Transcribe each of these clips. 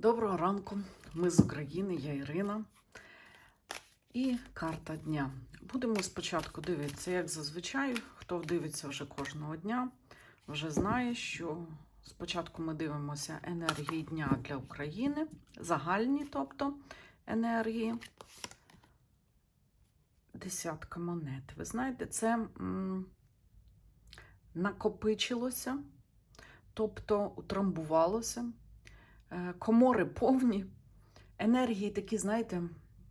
Доброго ранку, ми з України, я Ірина. І карта дня. Будемо спочатку дивитися, як зазвичай, хто дивиться вже кожного дня, вже знає, що спочатку ми дивимося енергії дня для України, загальні, тобто енергії. Десятка монет. Ви знаєте, це м, накопичилося, тобто утрамбувалося. Е, комори повні, енергії такі, знаєте,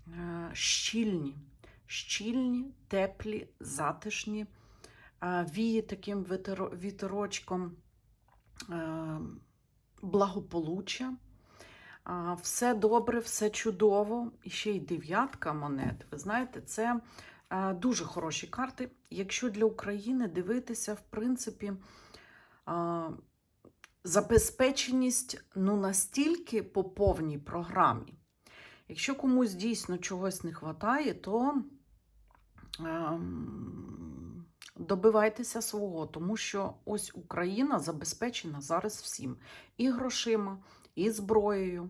е, щільні, щільні, теплі, затишні, віє таким вітерочком е, благополуччя. Все добре, все чудово. І ще й дев'ятка монет. Ви знаєте, це дуже хороші карти. Якщо для України дивитися, в принципі, забезпеченість ну, настільки по повній програмі. Якщо комусь дійсно чогось не вистачає, то ем, добивайтеся свого, тому що ось Україна забезпечена зараз всім. І грошима, і зброєю,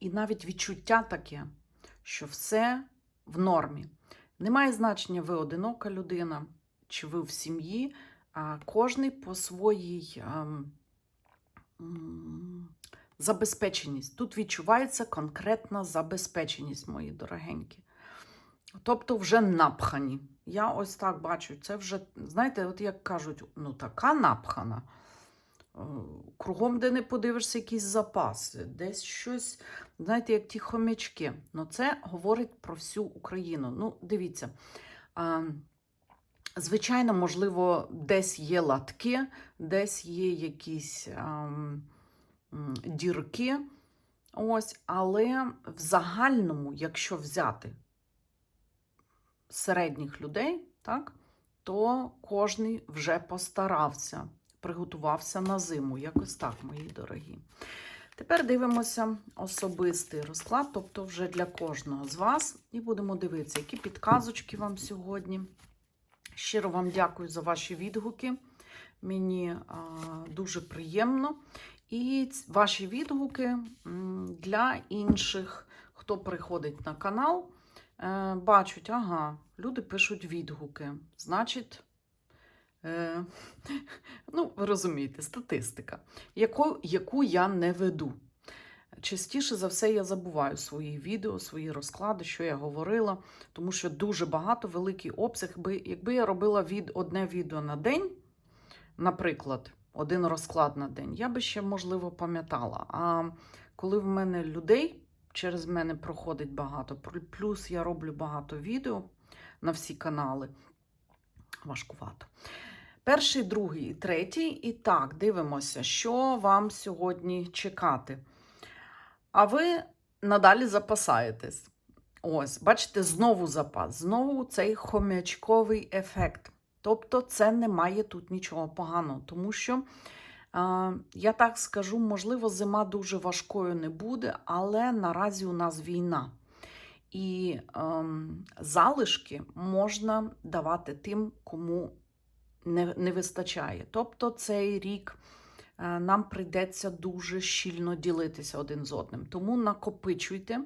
і навіть відчуття таке, що все в нормі. Немає значення, ви одинока людина, чи ви в сім'ї, кожний по своїй ем, забезпеченість. Тут відчувається конкретна забезпеченість, мої дорогенькі. Тобто вже напхані. Я ось так бачу. Це вже, знаєте, от як кажуть, ну така напхана. Е, Кругом, де не подивишся, якісь запаси, десь щось, знаєте, як ті хомячки. Ну, це говорить про всю Україну. Ну, дивіться. Звичайно, можливо, десь є латки, десь є якісь ам, м, дірки. Ось, але в загальному, якщо взяти середніх людей, так, то кожний вже постарався, приготувався на зиму. Якось так, мої дорогі. Тепер дивимося особистий розклад, тобто вже для кожного з вас. І будемо дивитися, які підказочки вам сьогодні. Щиро вам дякую за ваші відгуки. Мені а, дуже приємно. І ваші відгуки для інших, хто приходить на канал, е, бачать, ага, люди пишуть відгуки. Значить, е, ну, ви розумієте, статистика, яку, яку я не веду. Частіше за все, я забуваю свої відео, свої розклади, що я говорила, тому що дуже багато, великий обсяг. Би- Якби я робила від, одне відео на день, наприклад, один розклад на день, я би ще, можливо, пам'ятала. А коли в мене людей через мене проходить багато, плюс я роблю багато відео на всі канали, важкувато. Перший, другий і третій. І так, дивимося, що вам сьогодні чекати. А ви надалі запасаєтесь. Ось, бачите, знову запас, знову цей хомячковий ефект. Тобто, це не має тут нічого поганого, тому що, е, я так скажу, можливо, зима дуже важкою не буде, але наразі у нас війна. І ем, залишки можна давати тим, кому не, не вистачає. Тобто, цей рік е, нам прийдеться дуже щільно ділитися один з одним. Тому накопичуйте.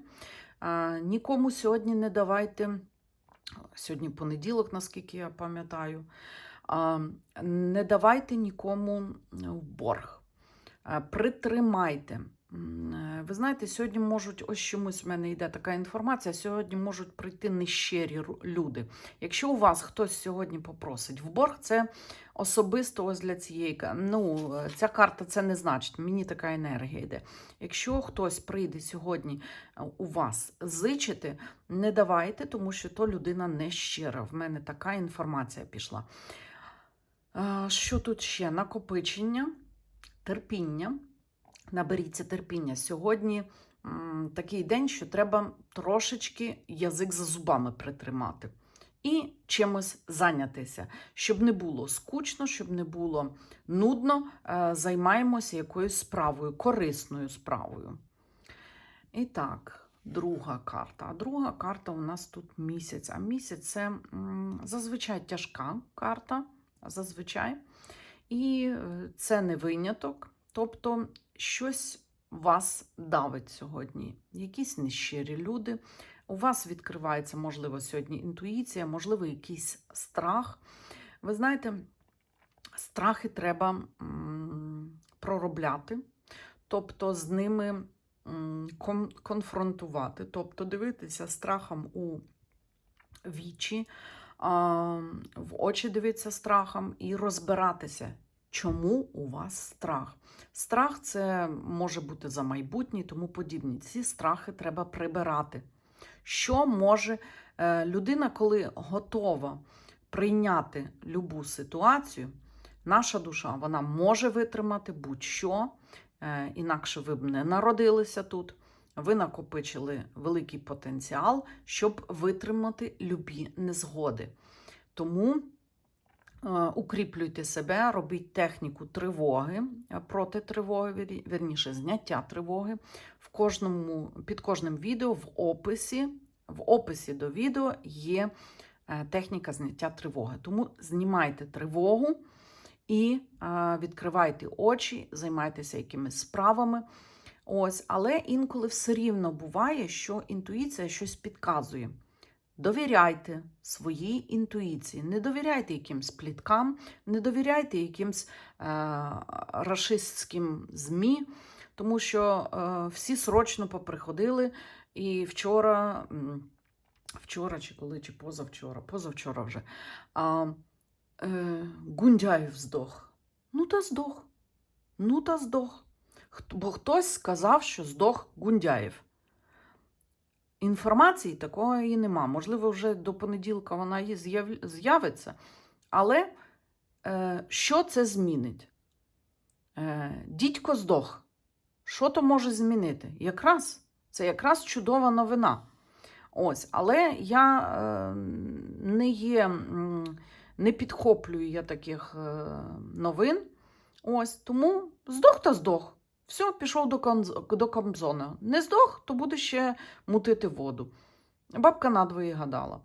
Е, Нікому сьогодні не давайте. Сьогодні понеділок, наскільки я пам'ятаю. Не давайте нікому в борг. Е, Притримайте. Е, Ви знаєте, сьогодні можуть, ось чомусь в мене йде така інформація, сьогодні можуть прийти нещирі люди. Якщо у вас хтось сьогодні попросить в борг, це особисто ось для цієї ну, е, ця карта це не значить, мені така енергія йде. Якщо хтось прийде сьогодні е, у вас зичити, не давайте, тому що то людина не щира. В мене така інформація пішла. Що тут ще? Накопичення, терпіння. Наберіться терпіння. Сьогодні м, такий день, що треба трошечки язик за зубами притримати і чимось зайнятися, щоб не було скучно, щоб не було нудно, е, займаємося якоюсь справою, корисною справою. І так, друга карта. А друга карта у нас тут місяць. А місяць це зазвичай тяжка карта, зазвичай. І е, це не виняток. Тобто щось вас давить сьогодні. Якісь нещирі люди. У вас відкривається, можливо, сьогодні інтуїція, можливо, якийсь страх. Ви знаєте, страхи треба проробляти, тобто з ними конфронтувати, тобто дивитися страхом у вічі, в очі дивитися страхом і розбиратися, чому у вас страх. Страх це може бути за майбутнє тому подібні. Ці страхи треба прибирати. Що може е, людина, коли готова прийняти любу ситуацію, наша душа вона може витримати будь-що, е, інакше ви б не народилися тут. Ви накопичили великий потенціал, щоб витримати любі незгоди. Тому укріплюйте себе, робіть техніку тривоги е, проти тривоги, вірніше, зняття тривоги. В кожному, під кожним відео в описі, в описі до відео є е, техніка зняття тривоги. Тому знімайте тривогу і е, відкривайте очі, займайтеся якимись справами. Ось, але інколи все рівно буває, що інтуїція щось підказує. Довіряйте своїй інтуїції, не довіряйте якимсь пліткам, не довіряйте якимсь е, рашистським ЗМІ, тому що е, всі срочно поприходили. І вчора, вчора чи коли, чи позавчора, позавчора вже, а, е, Гундяєв здох. Ну та здох. Ну та здох. Бо хтось сказав, що здох Гундяєв. Інформації такої нема. Можливо, вже до понеділка вона з'явиться. Але е, що це змінить? Е, дідько здох. Що то може змінити? Якраз це якраз чудова новина. Ось, але я е, не є, не підхоплюю я таких е, новин. Ось, тому здох та здох. Все, пішов до, до Камзона. Не здох, то буде ще мутити воду. Бабка надвоє гадала.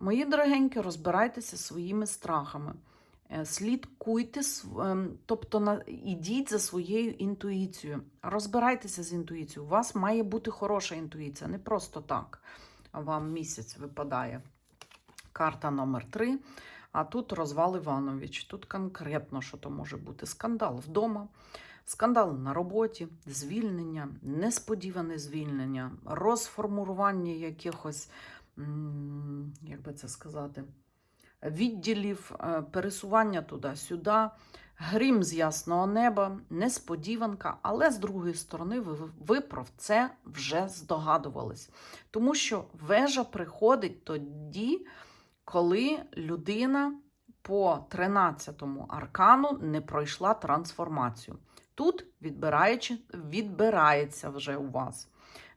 Мої дорогенькі, розбирайтеся своїми страхами. Е, Слідкуйте, ем, тобто ідіть за своєю інтуїцією. Розбирайтеся з інтуїцією. У вас має бути хороша інтуїція, не просто так. Вам місяць випадає. Карта номер 3. А тут розвал Іванович. Тут конкретно, що то може бути: скандал вдома, скандал на роботі, звільнення, несподіване звільнення, розформування якихось, як би це сказати, відділів, е, пересування туди-сюди, грім з ясного неба, несподіванка, але з другої сторони, ви, ви про це вже здогадувались. Тому що вежа приходить тоді, коли людина по 13-му аркану не пройшла трансформацію. Тут відбирається вже у вас.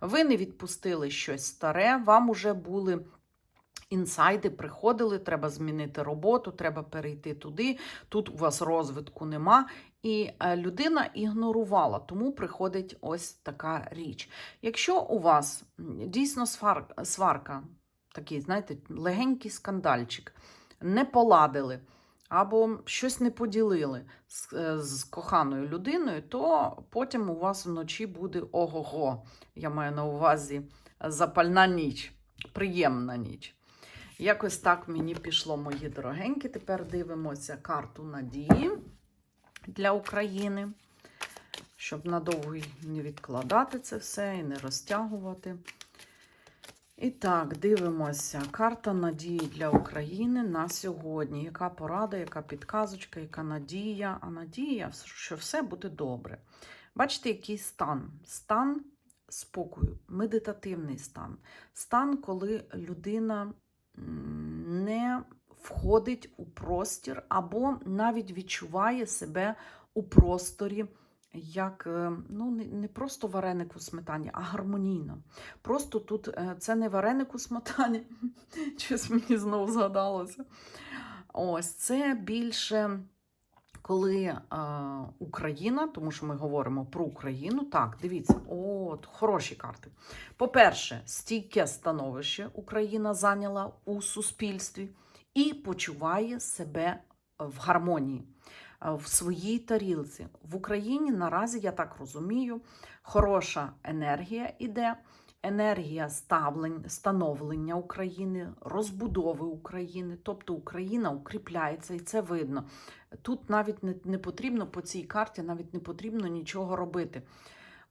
Ви не відпустили щось старе, вам уже були інсайди, приходили, треба змінити роботу, треба перейти туди, тут у вас розвитку нема. І е, людина ігнорувала, тому приходить ось така річ. Якщо у вас дійсно сварка, такий, знаєте, легенький скандальчик, не поладили або щось не поділили з, е, з коханою людиною, то потім у вас вночі буде ого-го. Я маю на увазі запальна ніч, приємна ніч. Якось так мені пішло, мої дорогенькі. Тепер дивимося карту надії для України, щоб надовго не відкладати це все і не розтягувати. І так, дивимося. Карта надії для України на сьогодні. Яка порада, яка підказочка, яка надія? А надія, що все буде добре. Бачите, який стан? Стан спокою, медитативний стан. Стан, коли людина не входить у простір або навіть відчуває себе у просторі. Як е, ну, не, просто вареник у сметані, а гармонійно. Просто тут е, це не вареник у сметані, щось мені знову згадалося. Ось це більше коли е, Україна, тому що ми говоримо про Україну. Так, дивіться, от хороші карти. По-перше, стійке становище Україна зайняла у суспільстві і почуває себе в гармонії. Е, в своїй тарілці. В Україні наразі, я так розумію, хороша енергія іде. Енергія ставлень, становлення України, розбудови України, тобто Україна укріпляється, і це видно. Тут навіть не, не потрібно по цій карті, навіть не потрібно нічого робити.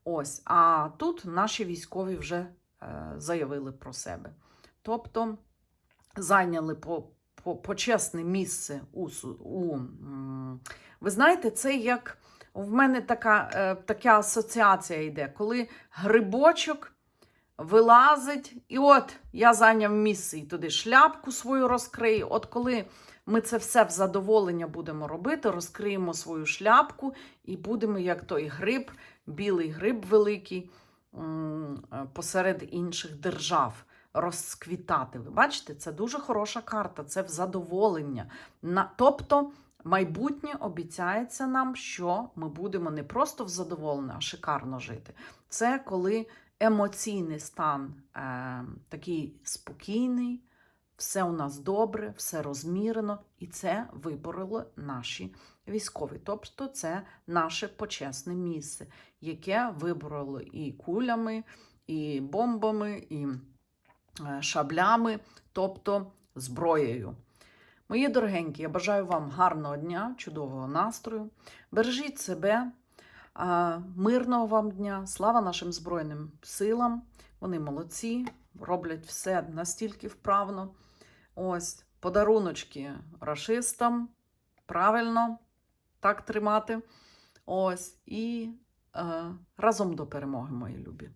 Ось, а тут наші військові вже е, заявили про себе. Тобто зайняли по, почесне місце у, у ви знаєте, це як в мене така, е, така асоціація йде, коли грибочок вилазить, і от я зайняв місце і туди шляпку свою розкрию. От коли ми це все в задоволення будемо робити, розкриємо свою шляпку і будемо, як той гриб, білий гриб великий е, посеред інших держав. Розквітати. Ви бачите, це дуже хороша карта, це в задоволення. На, тобто, майбутнє обіцяється нам, що ми будемо не просто в задоволення, а шикарно жити. Це коли емоційний стан е, такий спокійний, все у нас добре, все розмірено, і це вибороли наші військові. Тобто, це наше почесне місце, яке вибороли і кулями, і бомбами, і шаблями, тобто зброєю. Мої дорогенькі, я бажаю вам гарного дня, чудового настрою. Бережіть себе, мирного вам дня, слава нашим Збройним силам. Вони молодці, роблять все настільки вправно. Ось подаруночки рашистам. Правильно так тримати. Ось і е, разом до перемоги, мої любі.